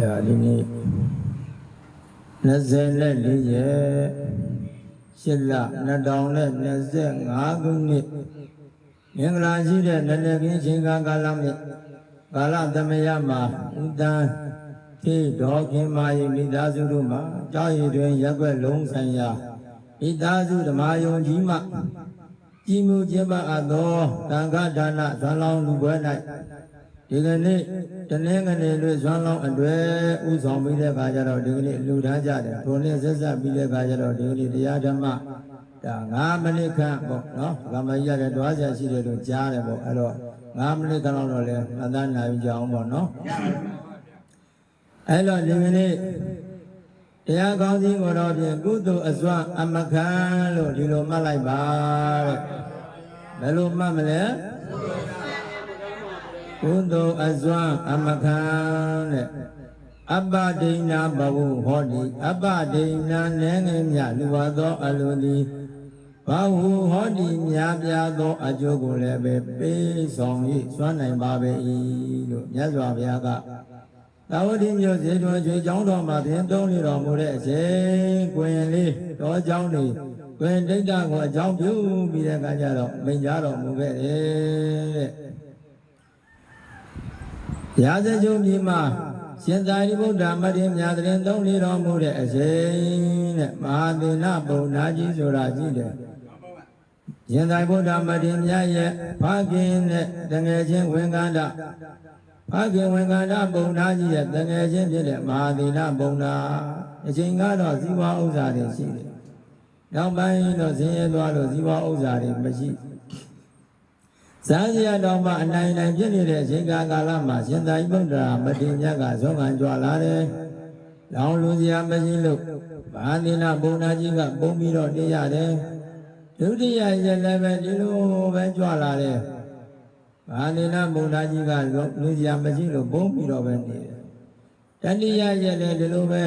ဒါဒီနေ့24ရက်ရှစ်လ2025ခုနှစ်မင်္ဂလာရှိတဲ့နလကင်းချိန်ကာကာလမြစ်ကာလသမယမှာဥဒန်းထေတော်ခင်မာယမိသားစုတို့မှာကြောက်ရည်တွင်ရက်ွက်လုံးဆိုင်ရာမိသားစုဓမ္မယုံကြီးမှကြည်မှုကျင့်ပအပ်သောတန်ခါဒါနဇွမ်းလောင်းလူပွဲ၌ ဒီကနေ့တနင်္ဂနွေလွေဇွမ်းလောင်းအတွေ့ဥဆောင်ပြီးတဲ့အခါကျတော့ဒီကနေ့လူထမ်းကြတယ်ထိုနေ့ဆက်ဆက်ပြီးတဲ့အခါကျတော့ဒီကနေ့တရားဓမ္မဒါ9မိနစ်ခန့်ပေါ့နော်ဗမာကြီးရတယ်တွားဆရာရှိတယ်လို့ကြားတယ်ပေါ့အဲ့တော့9မိနစ်ခန့်လောက်တော့လဲအသနာပြီးကြအောင်ပေါ့နော်အဲ့တော့ဒီကနေ့တရားကောင်းစီကိုတော့ဖြင့်ကုသိုလ်အစွမ်းအမခံလို့ဒီလိုမှတ်လိုက်ပါတဲ့ဘယ်လိုမှတ်မလဲ ကုသိုလ်အစွမ်းအမခံတဲ့အပ္ပဒိဏဘဝဟောတိအပ္ပဒိဏနဲငယ်မြလူဝသောအလိုသည်ဘာဟုဟောတိမြာပြသောအကျိုးကိုလည်းပဲပေးဆောင်၍စွမ်းနိုင်ပါပဲ၏လို့မြတ်စွာဘုရားကသာဝတိမြို့ဇေတွင်ကျွေကျောင်းတော်မှာသင်သုံးနေတော်မူတဲ့အချိန်ကွင်လေးတော်ကျောင်းနေကွင်ဒိဋ္ဌကိုအကြောင်းပြုပြီးတဲ့အခါကျတော့မိန်ကြတော်မူခဲ့တယ်တဲ့ ရာဇကြုံပြည်မှာရှင်သာရိပုတ္တမထေရမြတ်တဲ့သုံးနေတော်မူတဲ့အချိန်တဲ့မဟာသေနပုံနာကြီးဆိုတာရှိတယ်ရှင်သာရိပုတ္တမထေရမြတ်ရဲ့ဖခင်နဲ့တငယ်ချင်းဝင်္ကန္တဖခင်ဝင်္ကန္တပုံနာကြီးရဲ့တငယ်ချင်းဖြစ်တဲ့မဟာသေနပုံနာအချိန်ကတော့ဇီဝဥစ္စာတွေရှိတယ်နောက်ပိုင်းတော့ဇင်းရဲသွားလို့ဇီဝဥစ္စာတွေမရှိ ဇာတိရတော်မှာအနိုင်နိုင်ဖြစ်နေတဲ့အချိန်ကာလမှာရှင်သာရိပုတ္တရာမထေရမြတ်ကဇောကံကြွလာတယ်။လောင်လူစရာမရှိလို့ဘာသီနာဘုံနာကြီးကပုံပြီးတော့နေရတယ်။ဒုတိယရက်လည်းပဲဒီလိုပဲကြွလာတယ်။ဘာသီနာဘုံနာကြီးကလူစရာမရှိလို့ပုံပြီးတော့ပဲနေတယ်။တတိယရက်လည်းဒီလိုပဲ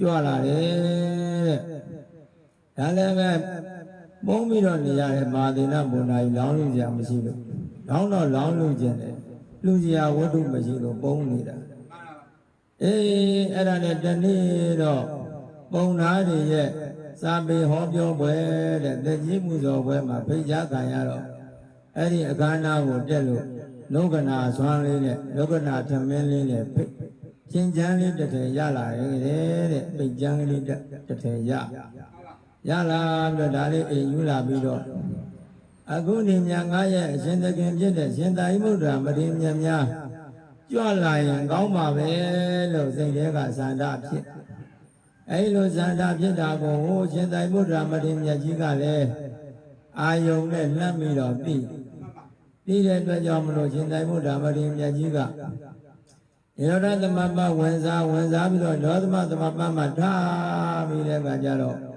ကြွလာတယ်တဲ့။ဒါလည်းပဲ ပုံပြီးတော့နေရတယ်မာသီနာဘုံနာကြီးလောင်းလို့စရာမရှိလို့လောင်းတော့လောင်းလို့ကျင်တယ်လူစရာဝတ္ထုမရှိလို့ပုံနေတာအေးအဲ့ဒါနဲ့တနေ့တော့ပုံနာတွေရဲ့စာပေဟောပြောပွဲတဲ့တကြီးမှုစောပွဲမှာဖိတ်ကြားခံရတော့အဲ့ဒီအခမ်းအနားကိုတက်လို့လောကနာဇွမ်းလေးနဲ့လောကနာထမင်းလေးနဲ့ဖိတ်ချင်းချမ်းလေးတစ်ထည်ရလာရဲ့တဲ့ပိတ်ချမ်းလေးတစ်ထည်ရ ရလာပြီးတော့ဒါလေးအိမ်ယူလာပြီးတော့အခုနေမြငါရဲ့အရှင်သခင်ဖြစ်တဲ့ရှင်သာရိပုတ္တရာမထေရမြတ်များကြွလာရင်ကောင်းပါပဲလို့စိတ်ထဲကဇန္တာဖြစ်အဲဒီလိုဇန္တာဖြစ်တာကိုဟိုရှင်သာရိပုတ္တရာမထေရမြတ်ကြီးကလည်းအာယုံနဲ့လှမ်းပြီးတော့သိသိတဲ့အတွက်ကြောင့်မလို့ရှင်သာရိပုတ္တရာမထေရမြတ်ကြီးကရောဓသမပဝင်စားဝင်စားပြီးတော့လောသမသမပမှာထားပြီးတဲ့အခါကျတော့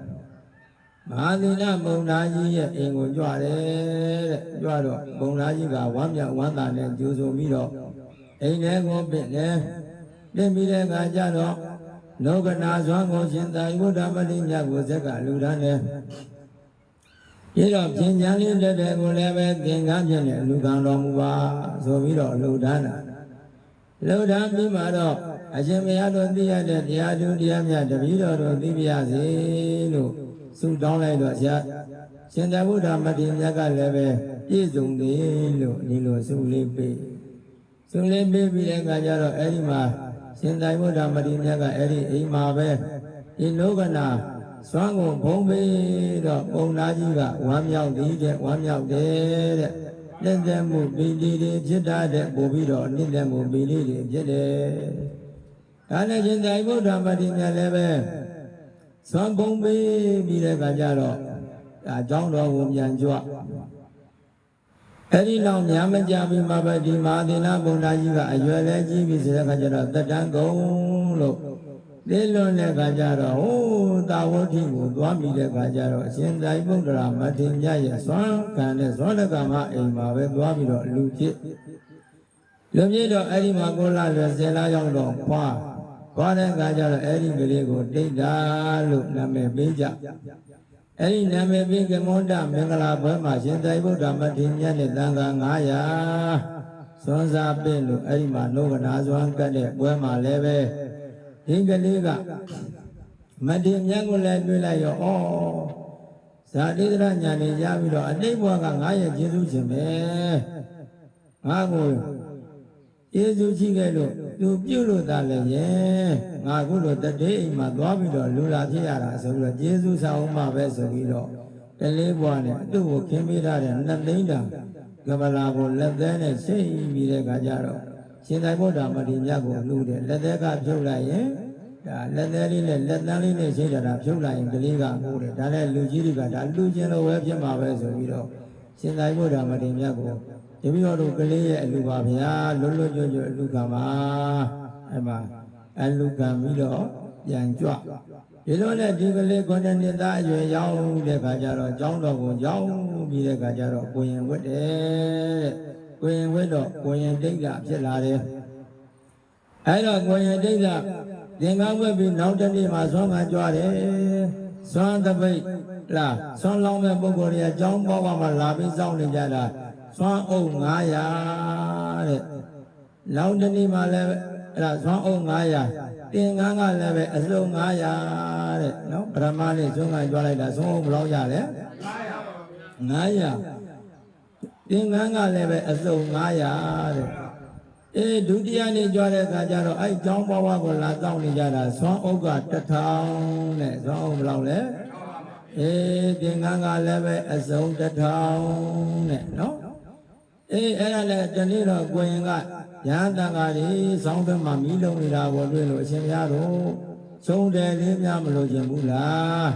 မဟာသီလဘုံသားကြီးရဲ့အိမ်ကိုကြွတယ်တဲ့ကြွတော့ဘုံသားကြီးကဝမ်းမြောက်ဝမ်းသာနဲ့ကြိုးဆိုပြီးတော့အိမ်ထဲကိုပြစ်တယ်ပြစ်ပြီးတဲ့အခါကျတော့လောကနာဇွမ်းကိုရှင်သာရိပုတ္တမတိမြတ်ကိုဇက်ကလူတန်းတယ်ပြီးတော့ပြင်ချမ်းလေးတက်တဲ့ကိုလည်းပဲသင်္ကန်းပြည့်နဲ့လူကံတော်မူပါဆိုပြီးတော့လူတန်းတာလူတန်းပြီးမှတော့အရှင်ဘုရားတို့သိရတဲ့တရားသူတရားမြတ်တပည့်တော်တို့သိပြရစေလို့ ဆုတောင်းလိုက်တော့ဆရာရှင်သာဗုဒ္ဓမထေရမြတ်ကလည်းပဲပြည့်စုံတယ်လို့ဒီလိုဆုလေးပေးဆုလေးပေးပြီးတဲ့အခါကျတော့အဲ့ဒီမှာရှင်သာဗုဒ္ဓမထေရမြတ်ကအဲ့ဒီအိမ်မှာပဲဒီလောကနာစွမ်းကိုဘုံပေးတော့ပုံနာကြီးကဝမ်းမြောက်သည်တဲ့ဝမ်းမြောက်တယ်တဲ့လက်သက်မှုပီတိတွေဖြစ်တာတဲ့ပို့ပြီးတော့အနစ်သက်မှုပီတိတွေဖြစ်တယ်ဒါနဲ့ရှင်သာဗုဒ္ဓမထေရမြတ်လည်းပဲ သွန်ပုံပေးပြီးတဲ့အခါကျတော့အကြောင်းတော်ကိုပြန်ကြွအဲ့ဒီလောက်ညာမကြပြီးမှပဲဒီမဟာသီလဘုံသားကြီးကအရွယ်လဲကြီးပြီဆိုတဲ့အခါကျတော့တတန်းကုန်လို့သိလွန်တဲ့အခါကျတော့ဟိုးတာဝတိကိုသွားမိတဲ့အခါကျတော့အရှင်သာရိပုတ္တရာမထေရမြတ်ရဲ့သွမ်းခံတဲ့ဇောလကမအိမ်မှာပဲသွားပြီးတော့လူဖြစ်လူဖြစ်တော့အဲ့ဒီမှာကိုလာရဆယ်လားရောက်တော့ခွာ ခေါ်တဲ့အခါကျတော့အဲ့ဒီကလေးကိုတိတ်တာလို့နာမည်ပေးကြအဲ့ဒီနာမည်ပေးကမောဒမင်္ဂလာပွဲမှာရှင်သာရိပုတ္တမထေရမြတ်နဲ့တန်ခါ900စွန်းစားပင့်လို့အဲ့ဒီမှာလောကနာစွမ်းကတ်တဲ့ပွဲမှာလည်းပဲဒီကလေးကမတည်မြတ်ကိုလည်းတွေ့လိုက်ရောဩဇာတိဒရညာနေရပြီးတော့အတိတ်ဘဝကငါရဲ့ကျေးဇူးရှင်ပဲငါကိုကျေးဇူးရှိခဲ့လို့ သူပြုလို့တာလည်းရဲ့ငါခုလိုတတိအိမ်မှာသွားပြီးတော့လူလာဖြစ်ရတာဆိုပြီးတော့ကျေးဇူးဆောင်အောင်မှပဲဆိုပြီးတော့တလေးဘဝနဲ့သူ့ကိုခင်းပေးထားတဲ့နှစ်သိန်းတန်ကမလာကိုလက်သေးနဲ့စိတ်ပြီးတဲ့ခါကျတော့ရှင်သာဘုရားမတိမြတ်ကိုလှူတယ်လက်သေးကဖြုတ်လိုက်ရင်ဒါလက်သေးလေးနဲ့လက်တန်းလေးနဲ့ရှိတာဒါဖြုတ်လိုက်ရင်ကလေးကငိုတယ်ဒါနဲ့လူကြီးတွေကဒါလူချင်းလိုပဲဖြစ်မှာပဲဆိုပြီးတော့ရှင်သာဘုရားမတိမြတ်ကို တပည့်တော်တို့ကလေးရဲ့အလူပါဗျာလွတ်လွတ်ကျွတ်ကျွတ်အလူကမှာအဲ့မှာအလူကံပြီးတော့ပြန်ကြွဒီလိုနဲ့ဒီကလေးကိုယ်နဲ့နှစ်သားအရွယ်ရောက်တဲ့ခါကျတော့ကျောင်းတော်ကိုရောက်ပြီးတဲ့ခါကျတော့ကိုရင်ဝတ်တယ်တဲ့ကိုရင်ဝတ်တော့ကိုရင်တိတ်ကဖြစ်လာတယ်အဲ့တော့ကိုရင်တိတ်ကသင်္ကန်းဝတ်ပြီးနောက်တစ်နေ့မှာဆွမ်းခံကြွားတယ်ဆွမ်းတပိတ်လားဆွမ်းလောင်းတဲ့ပုဂ္ဂိုလ်တွေကကျောင်းပေါက်မှာလာပြီးစောင့်နေကြတာ ဆွမ်းအုပ်900တဲ့နောက်တစ်နေ့မှာလည်းအဲ့ဒါဆွမ်းအုပ်900တင်ကန်းကလည်းပဲအစုံ900တဲ့နော်ပရမလေးဆွမ်းခံကြွားလိုက်တာဆွမ်းအုပ်ဘယ်လောက်ရလဲ900တင်ကန်းကလည်းပဲအစုံ900တဲ့အေးဒုတိယနေ့ကြွားတဲ့အခါကျတော့အဲ့ကျောင်းဘဝကိုလာတောင်းနေကြတာဆွမ်းအုပ်က1000တဲ့ဆွမ်းအုပ်ဘယ်လောက်လဲအေးတင်ကန်းကလည်းပဲအစုံ1000တဲ့နော် အေးအဲ့ဒါလည်းတနေ့တော့ကိုရင်ကရဟန်းတန်ဃာကြီးဆောင်းဘက်မှာမီးလုံးနေတာကိုတွေ့လို့အရှင်များတို့သုံးတယ်လေးများမလို့ခြင်းဘူးလား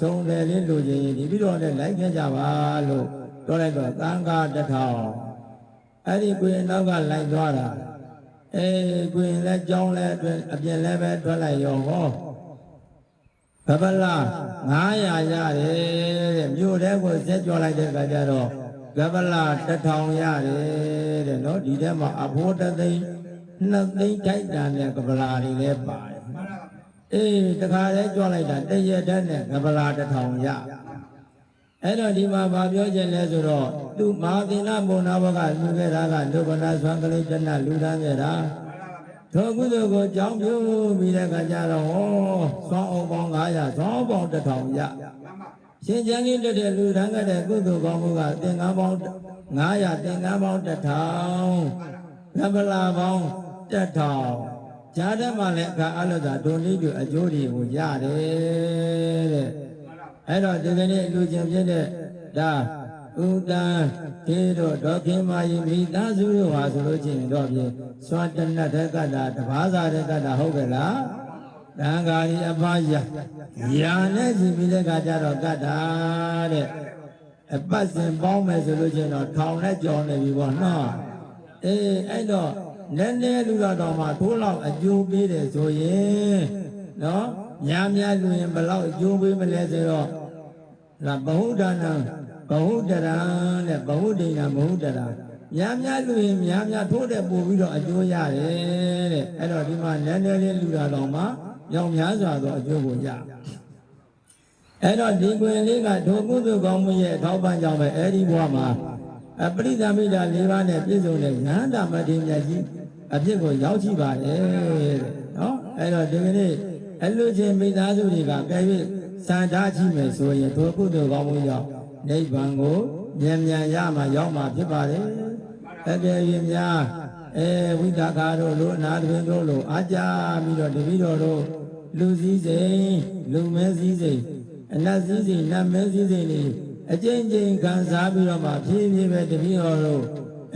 သုံးတယ်လေးလိုချင်ရင်ဒီပြီးတော့လည်းလိုက်ခဲ့ကြပါလို့ပြောလိုက်တော့သံဃာတစ်ထောင်အဲ့ဒီကိုရင်နောက်ကလိုက်သွားတာအေးကိုရင်လည်းကြောင်းလည်းအတွက်အပြင်လည်းပဲထွက်လိုက်ရောဟောဘဗလာ900ရတယ်တဲ့မြို့ထဲကိုဆက်ကြွလိုက်တဲ့အခါကျတော့ ကဗလာတစ်ထောင်ရတယ်တဲ့နော်ဒီထဲမှာအဖို့တသိန်းနှစ်သိန်းတိုက်တန်တဲ့ကဗလာတွေလည်းပါတယ်အေးတခါလဲကြွလိုက်တာတရက်တည်းနဲ့ကဗလာတစ်ထောင်ရအဲ့တော့ဒီမှာဗာပြောခြင်းလဲဆိုတော့သူမဟာသင်္နမုဏဘကလူခဲ့တာကဒုက္ခနာဆွမ်းကလေးတဏလူတန်းခဲ့တာထိုကုသိုလ်ကိုကြောင်းပြုပြီးတဲ့အခါကျတော့ဟောသောင်းအောင်ပေါင်း900သောင်းပေါင်း1000ရ ရှင်ကျန်ကြီးတက်တဲ့လူတန်းခဲ့တဲ့ကုသိုလ်ကောင်းမှုကသင်္ကန်းပေါင်း900သင်္ကန်းပေါင်း1000ကပလာပေါင်း1000ဈာတမှာလည်းအခါအလို့သာဒုန်လေးကျအကျိုးတွေကိုရတယ်တဲ့အဲ့တော့ဒီကနေ့လူချင်းဖြစ်တဲ့ဒါဥတန်ထေတို့ဒေါခင်မာယီမိသားစုတို့ဟာဆိုလို့ချင်းတော့ပြင်စွာတနတ်တဲ့ကတာတဘာသာတဲ့ကတာဟုတ်ကဲ့လား တန်ဃာကြီးအဖာရရာနဲ့ကြည့်ပြီးတဲ့ကကြတော့ကတာတဲ့အပတ်စဉ်ပေါင်းမယ်ဆိုလို့ချင်းတော့ထောင်နဲ့ကြော်နေပြီပေါ့နော်အေးအဲ့တော့နည်းနည်းလူတော်မှထိုးလောက်အကျိုးပေးတယ်ဆိုရင်နော်များများလူရင်ဘယ်လောက်အကျိုးပေးမလဲဆိုတော့ဒါဘဟုဒါနံဘဟုတရံတဲ့ဘဟုဒိဏဘဟုတရံများများလူရင်များများထိုးတဲ့ပို့ပြီးတော့အကျိုးရတယ်တဲ့အဲ့တော့ဒီမှာနည်းနည်းလေးလူတာတော် မှာရောင်များစွာသောအကျိုးကိုရအဲ့တော့ဒီကွင်လေးကဒုကုသကောင်းမှုရဲ့အထောက်ပံ့ကြောင့်ပဲအဲ့ဒီဘဝမှာအပရိသမိတာ၄ပါးနဲ့ပြည့်စုံတဲ့ဉာဏ်တာမထေမြတ်ကြီးအဖြစ်ကိုရောက်ရှိပါတယ်တဲ့နော်အဲ့တော့ဒီကနေ့အလူချင်းမိသားစုတွေကကဲ၍စံထားကြည့်မယ်ဆိုရင်ဒုကုသကောင်းမှုကြောင့်နိဗ္ဗာန်ကိုမြန်မြန်ရမှရောက်မှာဖြစ်ပါတယ်အကယ်၍များ အဲဝိသကာတို့လိုအနာသဘင်တို့လိုအာကြပြီးတော့တပည့်တော်တို့လူစည်းစိမ်လူမဲစည်းစိမ်အနတ်စည်းစိမ်နတ်မဲစည်းစိမ်တွေအကျဉ်းချင်းခံစားပြီးတော့မှဖြည်းဖြည်းပဲတပည့်တော်တို့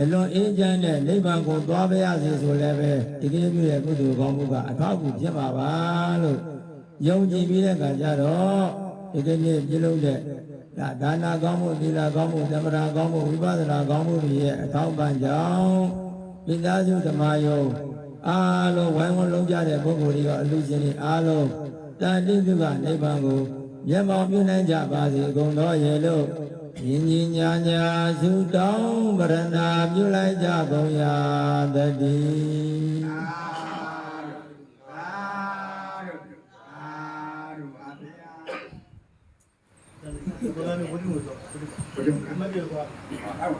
အလွန်အေးချမ်းတဲ့နိဗ္ဗာန်ကိုသွားပါရစေဆိုလည်းပဲတကယ်ပြည့်ရဲ့ကုသိုလ်ကောင်းမှုကအထောက်အကူဖြစ်ပါပါလို့ယုံကြည်ပြီးတဲ့အခါကျတော့ဒီကနေ့ပြုလုပ်တဲ့ဒါဒါနာကောင်းမှုသီလကောင်းမှုသမထကောင်းမှုဝိပဿနာကောင်းမှုတွေရဲ့အထောက်ပံ့ကြောင့် မိသားစုဓမ္မယုံအားလုံးဝိုင်းဝန်းလုံးကြတဲ့ပုဂ္ဂိုလ်တွေရောအလူရှင်တွေအားလုံးတန်တိတုကနိဗ္ဗာန်ကိုမျက်မှောက်ပြုနိုင်ကြပါစေကုန်သောရေလို့ညီညီညာညာသုတောင်းပရဏာပြုလိုက်ကြကုန်ရာတတိဘယ်လိုလဲဘယ်လိုလဲဘယ်လိုလဲ